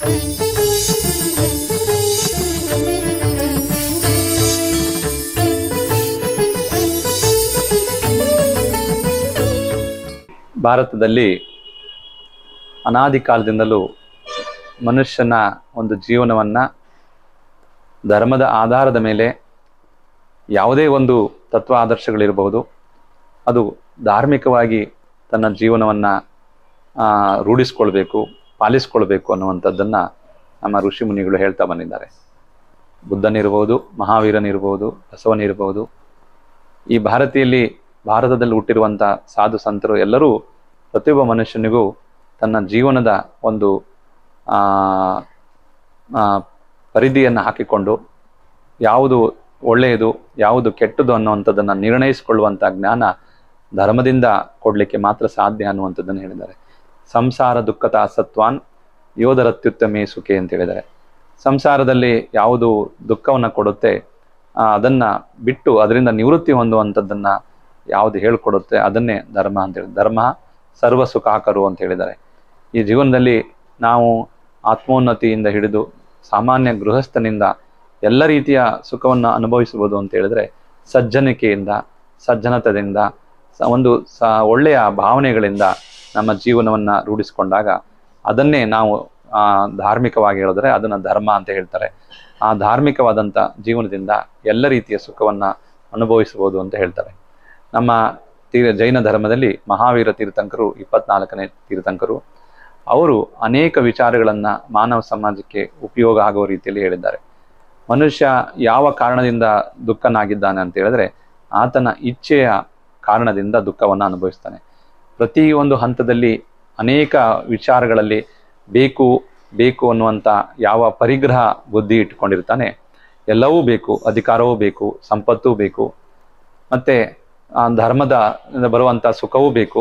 ಭಾರತದಲ್ಲಿ ಅನಾದಿ ಕಾಲದಿಂದಲೂ ಮನುಷ್ಯನ ಒಂದು ಜೀವನವನ್ನ ಧರ್ಮದ ಆಧಾರದ ಮೇಲೆ ಯಾವುದೇ ಒಂದು ತತ್ವ ಆದರ್ಶಗಳಿರಬಹುದು. ಅದು ಧಾರ್ಮಿಕವಾಗಿ ತನ್ನ ಜೀವನವನ್ನು ರೂಢಿಸ್ಕೊಳ್ಬೇಕು. ಪಾಲಿಸ್ಕೊಳ್ಬೇಕು ಅನ್ನುವಂಥದ್ದನ್ನ ನಮ್ಮ ಋಷಿ ಮುನಿಗಳು ಹೇಳ್ತಾ ಬಂದಿದ್ದಾರೆ. ಬುದ್ಧನಿರ್ಬೋದು ಮಹಾವೀರನಿರ್ಬೋದು ಬಸವನಿರ್ಬೋದು ಈ ಭಾರತೀಯಲ್ಲಿ ಭಾರತದಲ್ಲಿ ಹುಟ್ಟಿರುವಂಥ ಸಾಧು ಸಂತರು ಎಲ್ಲರೂ ಪ್ರತಿಯೊಬ್ಬ ಮನುಷ್ಯನಿಗೂ ತನ್ನ ಜೀವನದ ಒಂದು ಪರಿಧಿಯನ್ನು ಹಾಕಿಕೊಂಡು ಯಾವುದು ಒಳ್ಳೆಯದು, ಯಾವುದು ಕೆಟ್ಟದು ಅನ್ನುವಂಥದ್ದನ್ನು ನಿರ್ಣಯಿಸಿಕೊಳ್ಳುವಂಥ ಜ್ಞಾನ ಧರ್ಮದಿಂದ ಕೊಡಲಿಕ್ಕೆ ಮಾತ್ರ ಸಾಧ್ಯ ಅನ್ನುವಂಥದ್ದನ್ನು ಹೇಳಿದ್ದಾರೆ. ಸಂಸಾರ ದುಃಖತ ಸತ್ವಾನ್ ಯೋಧರತ್ಯುತ್ತಮೇ ಸುಖೆ ಅಂತ ಹೇಳಿದ್ದಾರೆ. ಸಂಸಾರದಲ್ಲಿ ಯಾವುದು ದುಃಖವನ್ನು ಕೊಡುತ್ತೆ ಅದನ್ನು ಬಿಟ್ಟು ಅದರಿಂದ ನಿವೃತ್ತಿ ಹೊಂದುವಂಥದ್ದನ್ನು ಯಾವುದು ಹೇಳ್ಕೊಡುತ್ತೆ, ಅದನ್ನೇ ಧರ್ಮ ಅಂತ ಹೇಳಿ, ಧರ್ಮ ಸರ್ವ ಸುಖಾಕರು ಅಂತ ಹೇಳಿದ್ದಾರೆ. ಈ ಜೀವನದಲ್ಲಿ ನಾವು ಆತ್ಮೋನ್ನತಿಯಿಂದ ಹಿಡಿದು ಸಾಮಾನ್ಯ ಗೃಹಸ್ಥನಿಂದ ಎಲ್ಲ ರೀತಿಯ ಸುಖವನ್ನು ಅನುಭವಿಸಬಹುದು ಅಂತ ಹೇಳಿದ್ರೆ, ಸಜ್ಜನಿಕೆಯಿಂದ, ಸಜ್ಜನತದಿಂದ ಒಂದು ಸ, ಒಳ್ಳೆಯ ಭಾವನೆಗಳಿಂದ ನಮ್ಮ ಜೀವನವನ್ನ ರೂಢಿಸಿಕೊಂಡಾಗ ಅದನ್ನೇ ನಾವು ಧಾರ್ಮಿಕವಾಗಿ ಹೇಳಿದ್ರೆ ಅದನ್ನ ಧರ್ಮ ಅಂತ ಹೇಳ್ತಾರೆ. ಆ ಧಾರ್ಮಿಕವಾದಂಥ ಜೀವನದಿಂದ ಎಲ್ಲ ರೀತಿಯ ಸುಖವನ್ನ ಅನುಭವಿಸಬಹುದು ಅಂತ ಹೇಳ್ತಾರೆ. ನಮ್ಮ ತೀರ, ಜೈನ ಧರ್ಮದಲ್ಲಿ ಮಹಾವೀರ ತೀರ್ಥಂಕರು, ಇಪ್ಪತ್ನಾಲ್ಕನೇ ತೀರ್ಥಂಕರು, ಅವರು ಅನೇಕ ವಿಚಾರಗಳನ್ನ ಮಾನವ ಸಮಾಜಕ್ಕೆ ಉಪಯೋಗ ಆಗುವ ರೀತಿಯಲ್ಲಿ ಹೇಳಿದ್ದಾರೆ. ಮನುಷ್ಯ ಯಾವ ಕಾರಣದಿಂದ ದುಃಖನಾಗಿದ್ದಾನೆ ಅಂತ ಹೇಳಿದ್ರೆ, ಆತನ ಇಚ್ಛೆಯ ಕಾರಣದಿಂದ ದುಃಖವನ್ನು ಅನುಭವಿಸ್ತಾನೆ. ಪ್ರತಿ ಒಂದು ಹಂತದಲ್ಲಿ ಅನೇಕ ವಿಚಾರಗಳಲ್ಲಿ ಬೇಕು ಬೇಕು ಅನ್ನುವಂಥ ಯಾವ ಪರಿಗ್ರಹ ಬುದ್ಧಿ ಇಟ್ಕೊಂಡಿರ್ತಾನೆ ಎಲ್ಲವೂ ಬೇಕು, ಅಧಿಕಾರವೂ ಬೇಕು, ಸಂಪತ್ತೂ ಬೇಕು, ಮತ್ತೆ ಧರ್ಮದ ಬರುವಂಥ ಸುಖವೂ ಬೇಕು.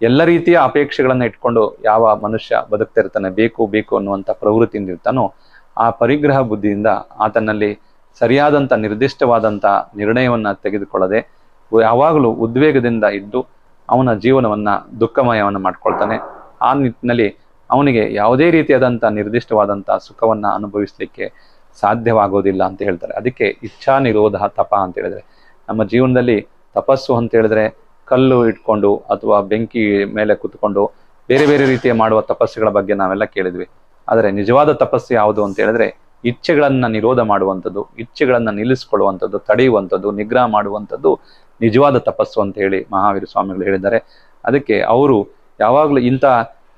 ಎಲ್ಲ ರೀತಿಯ ಅಪೇಕ್ಷೆಗಳನ್ನು ಇಟ್ಕೊಂಡು ಯಾವ ಮನುಷ್ಯ ಬದುಕ್ತಿರ್ತಾನೆ, ಬೇಕು ಬೇಕು ಅನ್ನುವಂಥ ಪ್ರವೃತ್ತಿಯಿಂದ ಇರ್ತಾನೋ, ಆ ಪರಿಗ್ರಹ ಬುದ್ಧಿಯಿಂದ ಆತನಲ್ಲಿ ಸರಿಯಾದಂಥ ನಿರ್ದಿಷ್ಟವಾದಂಥ ನಿರ್ಣಯವನ್ನು ತೆಗೆದುಕೊಳ್ಳದೆ ಯಾವಾಗಲೂ ಉದ್ವೇಗದಿಂದ ಇದ್ದು ಅವನ ಜೀವನವನ್ನ ದುಃಖಮಯವನ್ನು ಮಾಡ್ಕೊಳ್ತಾನೆ. ಆ ನಿಟ್ಟಿನಲ್ಲಿ ಅವನಿಗೆ ಯಾವುದೇ ರೀತಿಯಾದಂಥ ನಿರ್ದಿಷ್ಟವಾದಂಥ ಸುಖವನ್ನ ಅನುಭವಿಸ್ಲಿಕ್ಕೆ ಸಾಧ್ಯವಾಗೋದಿಲ್ಲ ಅಂತ ಹೇಳ್ತಾರೆ. ಅದಕ್ಕೆ ಇಚ್ಛಾ ನಿರೋಧ ತಪ ಅಂತ ಹೇಳಿದ್ರೆ. ನಮ್ಮ ಜೀವನದಲ್ಲಿ ತಪಸ್ಸು ಅಂತ ಹೇಳಿದ್ರೆ ಕಲ್ಲು ಇಟ್ಕೊಂಡು ಅಥವಾ ಬೆಂಕಿ ಮೇಲೆ ಕುತ್ಕೊಂಡು ಬೇರೆ ಬೇರೆ ರೀತಿಯ ಮಾಡುವ ತಪಸ್ಸುಗಳ ಬಗ್ಗೆ ನಾವೆಲ್ಲ ಕೇಳಿದ್ವಿ. ಆದರೆ ನಿಜವಾದ ತಪಸ್ಸು ಯಾವುದು ಅಂತ ಹೇಳಿದ್ರೆ ಇಚ್ಛೆಗಳನ್ನ ನಿರೋಧ ಮಾಡುವಂಥದ್ದು, ಇಚ್ಛೆಗಳನ್ನ ನಿಲ್ಲಿಸ್ಕೊಳ್ಳುವಂಥದ್ದು, ತಡೆಯುವಂಥದ್ದು, ನಿಗ್ರಹ ಮಾಡುವಂಥದ್ದು ನಿಜವಾದ ತಪಸ್ಸು ಅಂತ ಹೇಳಿ ಮಹಾವೀರ ಸ್ವಾಮಿಗಳು ಹೇಳಿದ್ದಾರೆ. ಅದಕ್ಕೆ ಅವರು ಯಾವಾಗಲೂ ಇಂಥ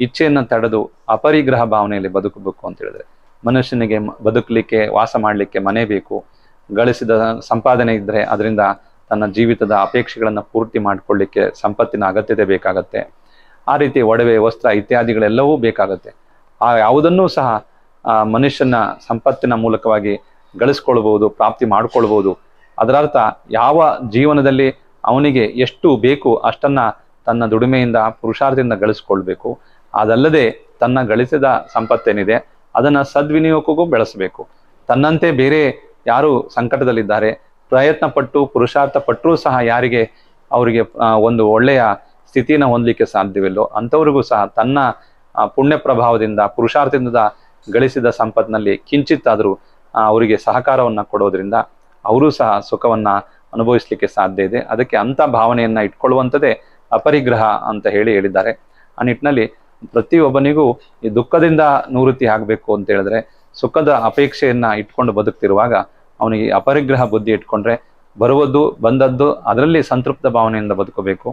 ಇಚ್ಛೆಯನ್ನ ತಡೆದು ಅಪರಿಗ್ರಹ ಭಾವನೆಯಲ್ಲಿ ಬದುಕಬೇಕು ಅಂತ ಹೇಳಿದ್ರೆ, ಮನುಷ್ಯನಿಗೆ ಬದುಕಲಿಕ್ಕೆ, ವಾಸ ಮಾಡಲಿಕ್ಕೆ ಮನೆ ಬೇಕು, ಗಳಿಸಿದ ಸಂಪಾದನೆ ಇದ್ರೆ ಅದರಿಂದ ತನ್ನ ಜೀವಿತದ ಅಪೇಕ್ಷೆಗಳನ್ನು ಪೂರ್ತಿ ಮಾಡಿಕೊಳ್ಳಿಕ್ಕೆ ಸಂಪತ್ತಿನ ಅಗತ್ಯತೆ ಬೇಕಾಗತ್ತೆ. ಆ ರೀತಿ ಒಡವೆ, ವಸ್ತ್ರ ಇತ್ಯಾದಿಗಳೆಲ್ಲವೂ ಬೇಕಾಗತ್ತೆ. ಆ ಯಾವುದನ್ನೂ ಸಹ ಮನುಷ್ಯನ ಸಂಪತ್ತಿನ ಮೂಲಕವಾಗಿ ಗಳಿಸ್ಕೊಳ್ಬಹುದು, ಪ್ರಾಪ್ತಿ ಮಾಡ್ಕೊಳ್ಬಹುದು ಅದರರ್ಥ ಯಾವ ಜೀವನದಲ್ಲಿ ಅವನಿಗೆ ಎಷ್ಟು ಬೇಕು ಅಷ್ಟನ್ನ ತನ್ನ ದುಡಿಮೆಯಿಂದ ಪುರುಷಾರ್ಥದಿಂದ ಗಳಿಸ್ಕೊಳ್ಬೇಕು. ಅದಲ್ಲದೆ ತನ್ನ ಗಳಿಸಿದ ಸಂಪತ್ತೇನಿದೆ, ಅದನ್ನ ಸದ್ವಿನಿಯೋಗಕ್ಕೂ ಬೆಳೆಸಬೇಕು. ತನ್ನಂತೆ ಬೇರೆ ಯಾರು ಸಂಕಟದಲ್ಲಿದ್ದಾರೆ ಪ್ರಯತ್ನ ಪಟ್ಟು ಪುರುಷಾರ್ಥ ಪಟ್ಟರೂ ಸಹ ಯಾರಿಗೆ ಅವರಿಗೆ ಒಂದು ಒಳ್ಳೆಯ ಸ್ಥಿತಿನ ಹೊಂದಲಿಕ್ಕೆ ಸಾಧ್ಯವಿಲ್ಲೋ ಅಂಥವ್ರಿಗೂ ಸಹ ತನ್ನ ಪುಣ್ಯ ಪ್ರಭಾವದಿಂದ, ಪುರುಷಾರ್ಥದಿಂದ ಗಳಿಸಿದ ಸಂಪತ್ತಿನಲ್ಲಿ ಕಿಂಚಿತ್ತಾದರೂ ಅವರಿಗೆ ಸಹಕಾರವನ್ನ ಕೊಡೋದ್ರಿಂದ ಅವರು ಸಹ ಸುಖವನ್ನು ಅನುಭವಿಸ್ಲಿಕ್ಕೆ ಸಾಧ್ಯ ಇದೆ. ಅದಕ್ಕೆ ಅಂಥ ಭಾವನೆಯನ್ನ ಇಟ್ಕೊಳ್ಳುವಂಥದ್ದೇ ಅಪರಿಗ್ರಹ ಅಂತ ಹೇಳಿ ಹೇಳಿದ್ದಾರೆ. ಆ ನಿಟ್ಟಿನಲ್ಲಿ ಪ್ರತಿಯೊಬ್ಬನಿಗೂ ಈ ದುಃಖದಿಂದ ನಿವೃತ್ತಿ ಆಗಬೇಕು ಅಂತ ಹೇಳಿದ್ರೆ ಸುಖದ ಅಪೇಕ್ಷೆಯನ್ನ ಇಟ್ಕೊಂಡು ಬದುಕ್ತಿರುವಾಗ ಅವನಿಗೆ ಅಪರಿಗ್ರಹ ಬುದ್ಧಿ ಇಟ್ಕೊಂಡ್ರೆ ಬರುವುದು ಬಂದದ್ದು ಅದರಲ್ಲಿ ಸಂತೃಪ್ತ ಭಾವನೆಯಿಂದ ಬದುಕಬೇಕು.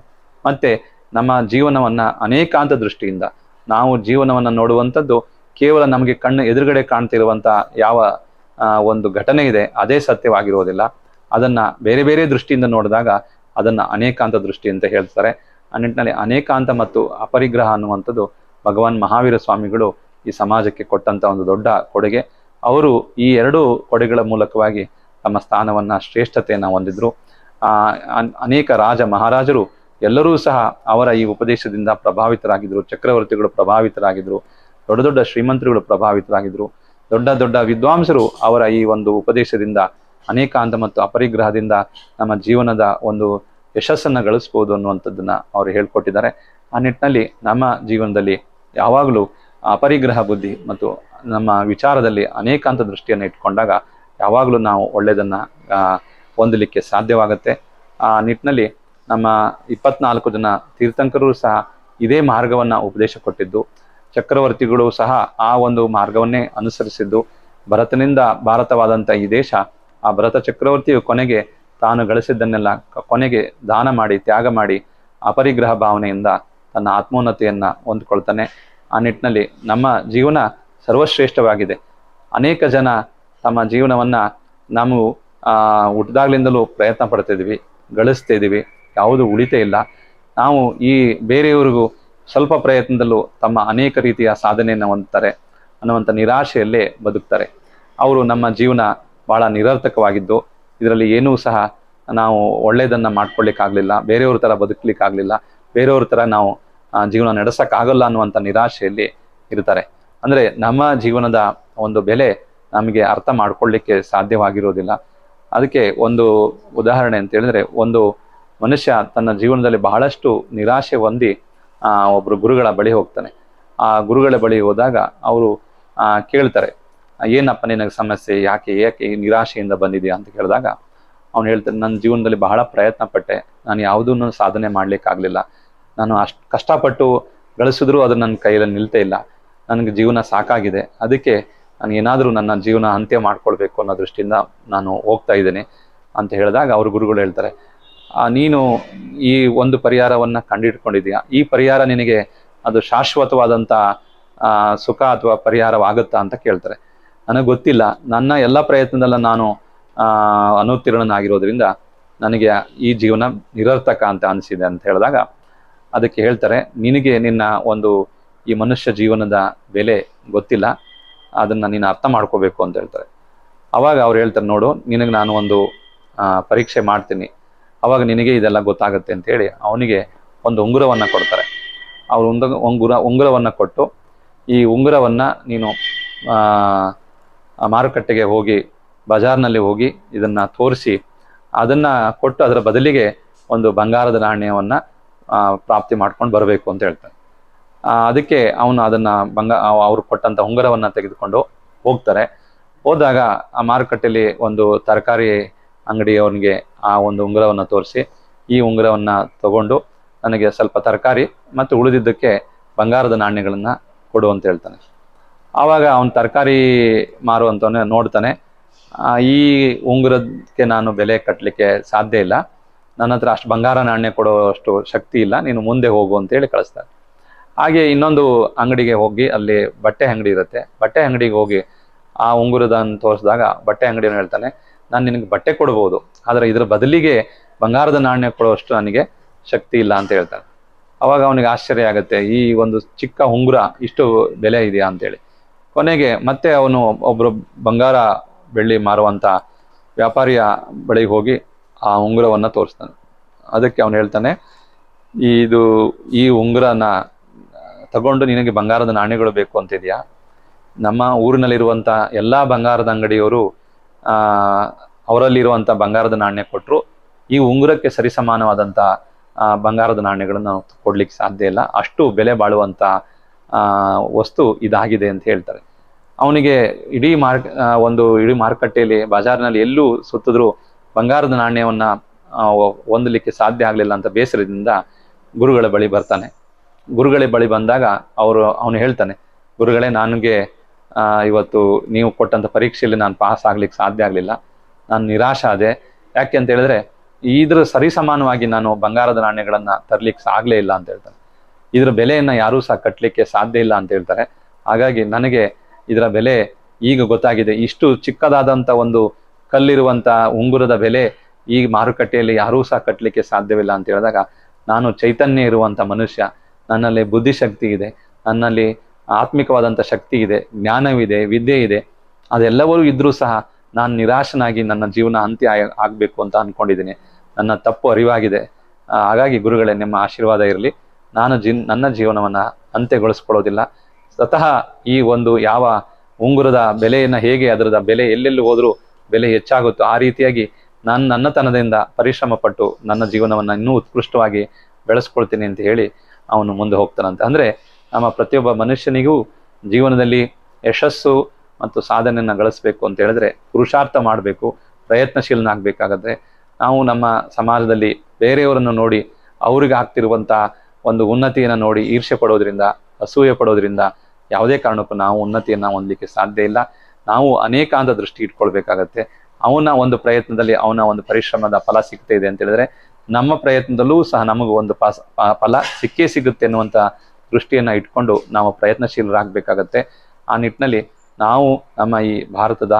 ಮತ್ತೆ ನಮ್ಮ ಜೀವನವನ್ನ ಅನೇಕಾಂತ ದೃಷ್ಟಿಯಿಂದ ನಾವು ಜೀವನವನ್ನ ನೋಡುವಂಥದ್ದು ಕೇವಲ ನಮಗೆ ಕಣ್ಣು ಎದುರುಗಡೆ ಕಾಣ್ತಿರುವಂಥ ಯಾವ ಒಂದು ಘಟನೆ ಇದೆ, ಅದೇ ಸತ್ಯವಾಗಿರುವುದಿಲ್ಲ ಅದನ್ನ ಬೇರೆ ಬೇರೆ ದೃಷ್ಟಿಯಿಂದ ನೋಡಿದಾಗ ಅದನ್ನ ಅನೇಕಾಂತ ದೃಷ್ಟಿ ಅಂತ ಹೇಳ್ತಾರೆ. ಆ ನಿಟ್ಟಿನಲ್ಲಿ ಅನೇಕಾಂತ ಮತ್ತು ಅಪರಿಗ್ರಹ ಅನ್ನುವಂಥದ್ದು ಭಗವಾನ್ ಮಹಾವೀರ ಸ್ವಾಮಿಗಳು ಈ ಸಮಾಜಕ್ಕೆ ಕೊಟ್ಟಂತ ಒಂದು ದೊಡ್ಡ ಕೊಡುಗೆ. ಅವರು ಈ ಎರಡು ಕೊಡೆಗಳ ಮೂಲಕವಾಗಿ ತಮ್ಮ ಸ್ಥಾನವನ್ನ, ಶ್ರೇಷ್ಠತೆಯನ್ನ ಹೊಂದಿದ್ರು. ಆ ಅನೇಕ ರಾಜ ಮಹಾರಾಜರು ಎಲ್ಲರೂ ಸಹ ಅವರ ಈ ಉಪದೇಶದಿಂದ ಪ್ರಭಾವಿತರಾಗಿದ್ರು, ಚಕ್ರವರ್ತಿಗಳು ಪ್ರಭಾವಿತರಾಗಿದ್ರು, ದೊಡ್ಡ ದೊಡ್ಡ ಶ್ರೀಮಂತರುಗಳು ಪ್ರಭಾವಿತರಾಗಿದ್ರು. ದೊಡ್ಡ ದೊಡ್ಡ ವಿದ್ವಾಂಸರು ಅವರ ಈ ಒಂದು ಉಪದೇಶದಿಂದ, ಅನೇಕಾಂತ ಮತ್ತು ಅಪರಿಗ್ರಹದಿಂದ ನಮ್ಮ ಜೀವನದ ಒಂದು ಯಶಸ್ಸನ್ನು ಗಳಿಸ್ಬೋದು ಅನ್ನುವಂಥದ್ದನ್ನ ಅವರು ಹೇಳ್ಕೊಟ್ಟಿದ್ದಾರೆ. ಆ ನಿಟ್ಟಿನಲ್ಲಿ ನಮ್ಮ ಜೀವನದಲ್ಲಿ ಯಾವಾಗಲೂ ಅಪರಿಗ್ರಹ ಬುದ್ಧಿ ಮತ್ತು ನಮ್ಮ ವಿಚಾರದಲ್ಲಿ ಅನೇಕಾಂತ ದೃಷ್ಟಿಯನ್ನು ಇಟ್ಕೊಂಡಾಗ ಯಾವಾಗಲೂ ನಾವು ಒಳ್ಳೆಯದನ್ನು ಹೊಂದಲಿಕ್ಕೆ ಸಾಧ್ಯವಾಗುತ್ತೆ. ಆ ನಿಟ್ಟಿನಲ್ಲಿ ನಮ್ಮ ಇಪ್ಪತ್ನಾಲ್ಕು ಜನ ತೀರ್ಥಂಕರು ಸಹ ಇದೇ ಮಾರ್ಗವನ್ನು ಉಪದೇಶ ಕೊಟ್ಟಿದ್ದು. ಚಕ್ರವರ್ತಿಗಳು ಸಹ ಆ ಒಂದು ಮಾರ್ಗವನ್ನೇ ಅನುಸರಿಸಿದ್ದು. ಭರತನಿಂದ ಭಾರತವಾದಂಥ ಈ ದೇಶ ಆ ಭರತ ಚಕ್ರವರ್ತಿಯು ಕೊನೆಗೆ ತಾನು ಗಳಿಸಿದ್ದನ್ನೆಲ್ಲ ಕೊನೆಗೆ ದಾನ ಮಾಡಿ ತ್ಯಾಗ ಮಾಡಿ ಅಪರಿಗ್ರಹ ಭಾವನೆಯಿಂದ ತನ್ನ ಆತ್ಮೋನ್ನತಿಯನ್ನ ಹೊಂದ್ಕೊಳ್ತಾನೆ. ಆ ನಿಟ್ಟಿನಲ್ಲಿ ನಮ್ಮ ಜೀವನ ಸರ್ವಶ್ರೇಷ್ಠವಾಗಿದೆ. ಅನೇಕ ಜನ ತಮ್ಮ ಜೀವನವನ್ನು ನಾವು ಆ, ಹುಟ್ದಾಗ್ಲಿಂದಲೂ ಪ್ರಯತ್ನ ಪಡ್ತಿದ್ವಿ ಗಳಿಸ್ತಾ ಇದ್ದೀವಿ ಯಾವುದು ಉಳಿತೇ ಇಲ್ಲ. ನಾವು ಈ ಬೇರೆಯವರಿಗೂ ಸ್ವಲ್ಪ ಪ್ರಯತ್ನದಲ್ಲೂ ತಮ್ಮ ಅನೇಕ ರೀತಿಯ ಸಾಧನೆಯನ್ನು ಹೊಂದ್ತಾರೆ ಅನ್ನುವಂಥ ನಿರಾಶೆಯಲ್ಲೇ ಬದುಕ್ತಾರೆ. ಅವರು ನಮ್ಮ ಜೀವನ ಬಹಳ ನಿರರ್ಥಕವಾಗಿದ್ದು, ಇದರಲ್ಲಿ ಏನೂ ಸಹ ನಾವು ಒಳ್ಳೆಯದನ್ನು ಮಾಡ್ಕೊಳ್ಳಿಕ್ಕಾಗಲಿಲ್ಲ, ಬೇರೆಯವ್ರ ಥರ ಬದುಕಲಿಕ್ಕಾಗಲಿಲ್ಲ, ಬೇರೆಯವ್ರ ಥರ ನಾವು ಜೀವನ ನಡೆಸೋಕ್ಕಾಗಲ್ಲ ಅನ್ನುವಂಥ ನಿರಾಶೆಯಲ್ಲಿ ಇರ್ತಾರೆ. ಅಂದರೆ ನಮ್ಮ ಜೀವನದ ಒಂದು ಬೆಲೆ ನಮಗೆ ಅರ್ಥ ಮಾಡ್ಕೊಳ್ಳಿಕ್ಕೆ ಸಾಧ್ಯವಾಗಿರೋದಿಲ್ಲ. ಅದಕ್ಕೆ ಒಂದು ಉದಾಹರಣೆ ಅಂತ ಹೇಳಿದ್ರೆ, ಒಂದು ಮನುಷ್ಯ ತನ್ನ ಜೀವನದಲ್ಲಿ ಬಹಳಷ್ಟು ನಿರಾಶೆ ಹೊಂದಿ ಆ, ಒಬ್ರು ಗುರುಗಳ ಬಳಿ ಹೋಗ್ತಾನೆ. ಆ ಗುರುಗಳ ಬಳಿ ಹೋದಾಗ ಅವರು ಕೇಳ್ತಾರೆ ಏನಪ್ಪ ನಿನಗೆ ಸಮಸ್ಯೆ? ಯಾಕೆ ಯಾಕೆ ನಿರಾಶೆಯಿಂದ ಬಂದಿದೆಯಾ ಅಂತ ಕೇಳಿದಾಗ ಅವ್ನು ಹೇಳ್ತಾನೆ ನನ್ನ ಜೀವನದಲ್ಲಿ ಬಹಳ ಪ್ರಯತ್ನ ಪಟ್ಟೆ. ನಾನು ಯಾವುದನ್ನು ಸಾಧನೆ ಮಾಡಲಿಕ್ಕಾಗಲಿಲ್ಲ. ನಾನು ಅಷ್ಟು ಕಷ್ಟಪಟ್ಟು ಗಳಿಸಿದ್ರು ಅದು ನನ್ನ ಕೈಯಲ್ಲಿ ನಿಲ್ತೇ ಇಲ್ಲ. ನನಗೆ ಜೀವನ ಸಾಕಾಗಿದೆ. ಅದಕ್ಕೆ ನಾನು ಏನಾದರೂ ನನ್ನ ಜೀವನ ಅಂತ್ಯ ಮಾಡ್ಕೊಳ್ಬೇಕು ಅನ್ನೋ ದೃಷ್ಟಿಯಿಂದ ನಾನು ಹೋಗ್ತಾ ಇದ್ದೇನೆ. ಅಂತ ಹೇಳಿದಾಗ ಅವ್ರ ಗುರುಗಳು ಹೇಳ್ತಾರೆ ನೀನು ಈ ಒಂದು ಪರಿಹಾರವನ್ನು ಕಂಡಿಡ್ಕೊಂಡಿದೀಯ ಈ ಪರಿಹಾರ ನಿನಗೆ ಅದು ಶಾಶ್ವತವಾದಂಥ ಸುಖ ಅಥವಾ ಪರಿಹಾರವಾಗುತ್ತಾ ಅಂತ ಕೇಳ್ತಾರೆ. ನನಗೆ ಗೊತ್ತಿಲ್ಲ. ನನ್ನ ಎಲ್ಲ ಪ್ರಯತ್ನದಲ್ಲ ನಾನು ಅನುತ್ತೀರ್ಣನಾಗಿರೋದ್ರಿಂದ ನನಗೆ ಈ ಜೀವನ ನಿರರ್ಥಕ ಅಂತ ಅನಿಸಿದೆ ಅಂತ ಹೇಳಿದಾಗ ಅದಕ್ಕೆ ಹೇಳ್ತಾರೆ, ನಿನಗೆ ನಿನ್ನ ಒಂದು ಈ ಮನುಷ್ಯ ಜೀವನದ ಬೆಲೆ ಗೊತ್ತಿಲ್ಲ. ಅದನ್ನು ನೀನು ಅರ್ಥ ಮಾಡ್ಕೋಬೇಕು ಅಂತ ಹೇಳ್ತಾರೆ. ಅವಾಗ ಅವ್ರು ಹೇಳ್ತಾರೆ, ನೋಡು, ನಿನಗೆ ನಾನು ಒಂದು ಪರೀಕ್ಷೆ ಮಾಡ್ತೀನಿ. ಅವಾಗ ನಿನಗೆ ಇದೆಲ್ಲ ಗೊತ್ತಾಗುತ್ತೆ ಅಂತೇಳಿ ಅವನಿಗೆ ಒಂದು ಉಂಗುರವನ್ನು ಕೊಡ್ತಾರೆ. ಅವ್ರು ಉಂಗುರ, ಉಂಗುರವನ್ನು ಕೊಟ್ಟು ಈ ಉಂಗುರವನ್ನು ನೀನು ಮಾರುಕಟ್ಟೆಗೆ ಹೋಗಿ, ಬಜಾರ್ನಲ್ಲಿ ಹೋಗಿ ಇದನ್ನು ತೋರಿಸಿ ಅದನ್ನು ಕೊಟ್ಟು ಅದರ ಬದಲಿಗೆ ಒಂದು ಬಂಗಾರದ ನಾಣ್ಯವನ್ನು ಪ್ರಾಪ್ತಿ ಮಾಡ್ಕೊಂಡು ಬರಬೇಕು ಅಂತ ಹೇಳ್ತಾನೆ ಅದಕ್ಕೆ ಅವನು ಅದನ್ನು ಬಂಗ, ಅವ್ರು ಕೊಟ್ಟಂಥ ಉಂಗುರವನ್ನು ತೆಗೆದುಕೊಂಡು ಹೋಗ್ತಾರೆ. ಹೋದಾಗ ಆ ಮಾರುಕಟ್ಟೆಯಲ್ಲಿ ಒಂದು ತರಕಾರಿ ಅಂಗಡಿಯವನಿಗೆ ಆ ಒಂದು ಉಂಗುರವನ್ನು ತೋರಿಸಿ ಈ ಉಂಗುರವನ್ನು ತಗೊಂಡು ನನಗೆ ಸ್ವಲ್ಪ ತರಕಾರಿ ಮತ್ತು ಉಳಿದಿದ್ದಕ್ಕೆ ಬಂಗಾರದ ನಾಣ್ಯಗಳನ್ನು ಕೊಡು ಅಂತ ಹೇಳ್ತಾನೆ. ಆವಾಗ ಅವನು ತರಕಾರಿ ಮಾರುವಂತವನೇ ನೋಡ್ತಾನೆ ಆ, ಈ ಉಂಗುರಕ್ಕೆ ನಾನು ಬೆಲೆ ಕಟ್ಟಲಿಕ್ಕೆ ಸಾಧ್ಯ ಇಲ್ಲ ನನ್ನ ಹತ್ರ ಅಷ್ಟು ಬಂಗಾರ ನಾಣ್ಯ ಕೊಡುವಷ್ಟು ಶಕ್ತಿ ಇಲ್ಲ ನೀನು ಮುಂದೆ ಹೋಗು ಅಂತೇಳಿ ಕಳಿಸ್ತಾನೆ. ಹಾಗೆ ಇನ್ನೊಂದು ಅಂಗಡಿಗೆ ಹೋಗಿ ಅಲ್ಲಿ ಬಟ್ಟೆ ಅಂಗಡಿ ಇರುತ್ತೆ. ಬಟ್ಟೆ ಅಂಗಡಿಗೆ ಹೋಗಿ ಆ ಉಂಗುರದನ್ನು ತೋರಿಸಿದಾಗ ಬಟ್ಟೆ ಅಂಗಡಿಯನ್ನು ಹೇಳ್ತಾನೆ ನಾನು ನಿನಗೆ ಬಟ್ಟೆ ಕೊಡ್ಬೋದು, ಆದರೆ ಇದರ ಬದಲಿಗೆ ಬಂಗಾರದ ನಾಣ್ಯ ಕೊಡುವಷ್ಟು ನನಗೆ ಶಕ್ತಿ ಇಲ್ಲ ಅಂತ ಹೇಳ್ತಾನೆ ಅವಾಗ ಅವನಿಗೆ ಆಶ್ಚರ್ಯ ಆಗುತ್ತೆ, ಈ ಒಂದು ಚಿಕ್ಕ ಉಂಗುರ ಇಷ್ಟು ಬೆಲೆ ಇದೆಯಾ ಅಂತೇಳಿ. ಕೊನೆಗೆ ಮತ್ತೆ ಅವನು ಒಬ್ಬರು ಬಂಗಾರ ಬೆಳ್ಳಿ ಮಾರುವಂಥ ವ್ಯಾಪಾರಿಯ ಬಳಿಗೆ ಹೋಗಿ ಆ ಉಂಗುರವನ್ನು ತೋರಿಸ್ತಾನೆ. ಅದಕ್ಕೆ ಅವನು ಹೇಳ್ತಾನೆ, ಇದು, ಈ ಉಂಗುರನ, ತಗೊಂಡು ನಿನಗೆ ಬಂಗಾರದ ನಾಣ್ಯಗಳು ಬೇಕು ಅಂತಿದ್ಯಾ? ನಮ್ಮ ಊರಿನಲ್ಲಿರುವಂಥ ಎಲ್ಲ ಬಂಗಾರದ ಅಂಗಡಿಯವರು ಅವರಲ್ಲಿರುವಂಥ ಬಂಗಾರದ ನಾಣ್ಯ ಕೊಟ್ಟರು ಈ ಉಂಗುರಕ್ಕೆ ಸರಿಸಮಾನವಾದಂಥ ಬಂಗಾರದ ನಾಣ್ಯಗಳನ್ನು ಕೊಡ್ಲಿಕ್ಕೆ ಸಾಧ್ಯ ಇಲ್ಲ. ಅಷ್ಟು ಬೆಲೆ ಬಾಳುವಂಥ ವಸ್ತು ಇದಾಗಿದೆ ಅಂತ ಹೇಳ್ತಾರೆ. ಅವನಿಗೆ ಇಡೀ ಮಾರ್ಕ್ ಒಂದು ಇಡೀ ಮಾರುಕಟ್ಟೆಯಲ್ಲಿ, ಬಜಾರ್ನಲ್ಲಿ ಎಲ್ಲೂ ಸುತ್ತಿದ್ರು ಬಂಗಾರದ ನಾಣ್ಯವನ್ನ ಹೊಂದಲಿಕ್ಕೆ ಸಾಧ್ಯ ಆಗಲಿಲ್ಲ ಅಂತ ಬೇಸರದಿಂದ ಗುರುಗಳ ಬಳಿ ಬರ್ತಾನೆ. ಗುರುಗಳ ಬಳಿ ಬಂದಾಗ ಅವರು, ಅವನು ಹೇಳ್ತಾನೆ, ಗುರುಗಳೇ, ನನಗೆ ಇವತ್ತು ನೀವು ಕೊಟ್ಟಂಥ ಪರೀಕ್ಷೆಯಲ್ಲಿ ನಾನು ಪಾಸ್ ಆಗ್ಲಿಕ್ಕೆ ಸಾಧ್ಯ ಆಗಲಿಲ್ಲ. ನಾನು ನಿರಾಶ ಆದೆ. ಯಾಕೆ ಅಂತ ಹೇಳಿದ್ರೆ, ಇದ್ರ ಸರಿಸಮಾನವಾಗಿ ನಾನು ಬಂಗಾರದ ನಾಣ್ಯಗಳನ್ನ ತರ್ಲಿಕ್ಕೆ ಆಗಲೇ ಇಲ್ಲ ಅಂತ ಹೇಳ್ತಾರೆ. ಇದರ ಬೆಲೆಯನ್ನ ಯಾರೂ ಸಹ ಕಟ್ಟಲಿಕ್ಕೆ ಸಾಧ್ಯ ಇಲ್ಲ ಅಂತ ಹೇಳ್ತಾರೆ. ಹಾಗಾಗಿ ನನಗೆ ಇದರ ಬೆಲೆ ಈಗ ಗೊತ್ತಾಗಿದೆ. ಇಷ್ಟು ಚಿಕ್ಕದಾದಂಥ ಒಂದು ಕಲ್ಲಿರುವಂಥ ಉಂಗುರದ ಬೆಲೆ ಈ ಮಾರುಕಟ್ಟೆಯಲ್ಲಿ ಯಾರೂ ಸಹ ಕಟ್ಟಲಿಕ್ಕೆ ಸಾಧ್ಯವಿಲ್ಲ ಅಂತ ಹೇಳಿದಾಗ, ನಾನು ಚೈತನ್ಯ ಇರುವಂಥ ಮನುಷ್ಯ, ನನ್ನಲ್ಲಿ ಬುದ್ಧಿಶಕ್ತಿ ಇದೆ, ನನ್ನಲ್ಲಿ ಆತ್ಮಿಕವಾದಂಥ ಶಕ್ತಿ ಇದೆ, ಜ್ಞಾನವಿದೆ, ವಿದ್ಯೆ ಇದೆ. ಅದೆಲ್ಲವೂ ಇದ್ರೂ ಸಹ ನಾನು ನಿರಾಶನಾಗಿ ನನ್ನ ಜೀವನ ಅಂತ್ಯ ಆಗಬೇಕು ಅಂತ ಅನ್ಕೊಂಡಿದ್ದೀನಿ. ನನ್ನ ತಪ್ಪು ಅರಿವಾಗಿದೆ. ಹಾಗಾಗಿ ಗುರುಗಳೇ, ನಿಮ್ಮ ಆಶೀರ್ವಾದ ಇರಲಿ. ನಾನು ಜೀ ನನ್ನ ಜೀವನವನ್ನು ಅಂತ್ಯಗೊಳಿಸ್ಕೊಳ್ಳೋದಿಲ್ಲ. ಸ್ವತಃ ಈ ಒಂದು ಯಾವ ಉಂಗುರದ ಬೆಲೆಯನ್ನು ಹೇಗೆ ಅದರದ ಬೆಲೆ ಎಲ್ಲೆಲ್ಲಿ ಹೋದರೂ ಬೆಲೆ ಹೆಚ್ಚಾಗುತ್ತೋ. ಆ ರೀತಿಯಾಗಿ ನಾನು ನನ್ನತನದಿಂದ ಪರಿಶ್ರಮ ಪಟ್ಟು ನನ್ನ ಜೀವನವನ್ನು ಇನ್ನೂ ಉತ್ಕೃಷ್ಟವಾಗಿ ಬೆಳೆಸ್ಕೊಳ್ತೀನಿ ಅಂತ ಹೇಳಿ ಅವನು ಮುಂದೆ ಹೋಗ್ತಾನಂತೆ. ಅಂದರೆ ನಮ್ಮ ಪ್ರತಿಯೊಬ್ಬ ಮನುಷ್ಯನಿಗೂ ಜೀವನದಲ್ಲಿ ಯಶಸ್ಸು ಮತ್ತು ಸಾಧನೆಯನ್ನು ಗಳಿಸ್ಬೇಕು ಅಂತ ಹೇಳಿದ್ರೆ ಪುರುಷಾರ್ಥ ಮಾಡಬೇಕು, ಪ್ರಯತ್ನಶೀಲನಾಗಬೇಕಾಗತ್ತೆ. ನಾವು ನಮ್ಮ ಸಮಾಜದಲ್ಲಿ ಬೇರೆಯವರನ್ನು ನೋಡಿ ಅವ್ರಿಗೆ ಆಗ್ತಿರುವಂಥ ಒಂದು ಉನ್ನತಿಯನ್ನು ನೋಡಿ ಈರ್ಷೆ ಪಡೋದ್ರಿಂದ, ಅಸೂಯೆ ಪಡೋದ್ರಿಂದ ಯಾವುದೇ ಕಾರಣಕ್ಕೂ ನಾವು ಉನ್ನತಿಯನ್ನು ಹೊಂದಲಿಕ್ಕೆ ಸಾಧ್ಯ ಇಲ್ಲ. ನಾವು ಅನೇಕಾಂತ ದೃಷ್ಟಿ ಇಟ್ಕೊಳ್ಬೇಕಾಗತ್ತೆ. ಅವನ ಒಂದು ಪ್ರಯತ್ನದಲ್ಲಿ ಅವನ ಒಂದು ಪರಿಶ್ರಮದ ಫಲ ಸಿಗ್ತಾ ಇದೆ ಅಂತ ಹೇಳಿದ್ರೆ ನಮ್ಮ ಪ್ರಯತ್ನದಲ್ಲೂ ಸಹ ನಮಗೂ ಒಂದು ಫಲ ಸಿಕ್ಕೇ ಸಿಗುತ್ತೆ ಅನ್ನುವಂತ ದೃಷ್ಟಿಯನ್ನ ಇಟ್ಕೊಂಡು ನಾವು ಪ್ರಯತ್ನಶೀಲರಾಗಬೇಕಾಗತ್ತೆ. ಆ ನಿಟ್ಟಿನಲ್ಲಿ ನಾವು ನಮ್ಮ ಈ ಭಾರತದ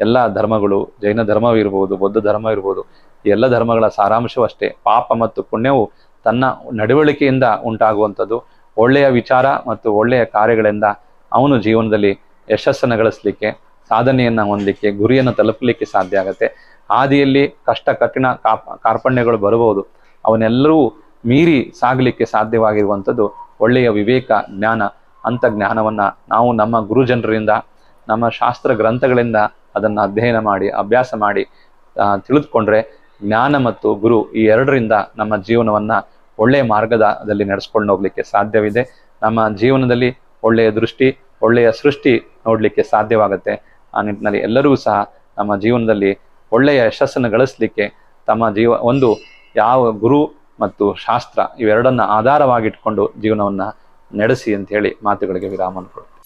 ಎಲ್ಲ ಧರ್ಮಗಳು, ಜೈನ ಧರ್ಮವಿರ್ಬೋದು ಬೌದ್ಧ ಧರ್ಮ ಇರ್ಬೋದು ಎಲ್ಲ ಧರ್ಮಗಳ ಸಾರಾಂಶವೂ ಅಷ್ಟೇ ಪಾಪ ಮತ್ತು ಪುಣ್ಯವು ತನ್ನ ನಡವಳಿಕೆಯಿಂದ ಉಂಟಾಗುವಂಥದ್ದು. ಒಳ್ಳೆಯ ವಿಚಾರ ಮತ್ತು ಒಳ್ಳೆಯ ಕಾರ್ಯಗಳಿಂದ ಅವನು ಜೀವನದಲ್ಲಿ ಯಶಸ್ಸನ್ನು ಗಳಿಸಲಿಕ್ಕೆ, ಸಾಧನೆಯನ್ನು ಹೊಂದಲಿಕ್ಕೆ, ಗುರಿಯನ್ನು ತಲುಪಲಿಕ್ಕೆ ಸಾಧ್ಯ ಆಗುತ್ತೆ. ಹಾದಿಯಲ್ಲಿ ಕಷ್ಟ, ಕಠಿಣ ಕಾರ್ಪಣ್ಯಗಳು ಬರಬಹುದು. ಅವನ್ನೆಲ್ಲರೂ ಮೀರಿ ಸಾಗಲಿಕ್ಕೆ ಸಾಧ್ಯವಾಗಿರುವಂಥದ್ದು ಒಳ್ಳೆಯ ವಿವೇಕ, ಜ್ಞಾನ ಅಂತ ಜ್ಞಾನವನ್ನು ನಾವು ನಮ್ಮ ಗುರುಜನರಿಂದ, ನಮ್ಮ ಶಾಸ್ತ್ರ ಗ್ರಂಥಗಳಿಂದ ಅದನ್ನು ಅಧ್ಯಯನ ಮಾಡಿ, ಅಭ್ಯಾಸ ಮಾಡಿ ತಿಳಿದುಕೊಂಡ್ರೆ ಜ್ಞಾನ ಮತ್ತು ಗುರು ಈ ಎರಡರಿಂದ ನಮ್ಮ ಜೀವನವನ್ನು ಒಳ್ಳೆಯ ಮಾರ್ಗದಲ್ಲಿ ನಡೆಸ್ಕೊಂಡು ಹೋಗ್ಲಿಕ್ಕೆ ಸಾಧ್ಯವಿದೆ. ನಮ್ಮ ಜೀವನದಲ್ಲಿ ಒಳ್ಳೆಯ ದೃಷ್ಟಿ, ಒಳ್ಳೆಯ ಸೃಷ್ಟಿ ನೋಡಲಿಕ್ಕೆ ಸಾಧ್ಯವಾಗುತ್ತೆ. ಆ ನಿಟ್ಟಿನಲ್ಲಿ ಎಲ್ಲರಿಗೂ ಸಹ ನಮ್ಮ ಜೀವನದಲ್ಲಿ ಒಳ್ಳೆಯ ಯಶಸ್ಸನ್ನು ಗಳಿಸ್ಲಿಕ್ಕೆ ತಮ್ಮ ಜೀವ, ಒಂದು ಯಾವ ಗುರು ಮತ್ತು ಶಾಸ್ತ್ರ ಇವೆರಡನ್ನ ಆಧಾರವಾಗಿಟ್ಕೊಂಡು ಜೀವನವನ್ನ ನಡೆಸಿ ಅಂತ ಹೇಳಿ ಮಾತುಗಳಿಗೆ ವಿರಾಮ ಕೊಡುತ್ತೆ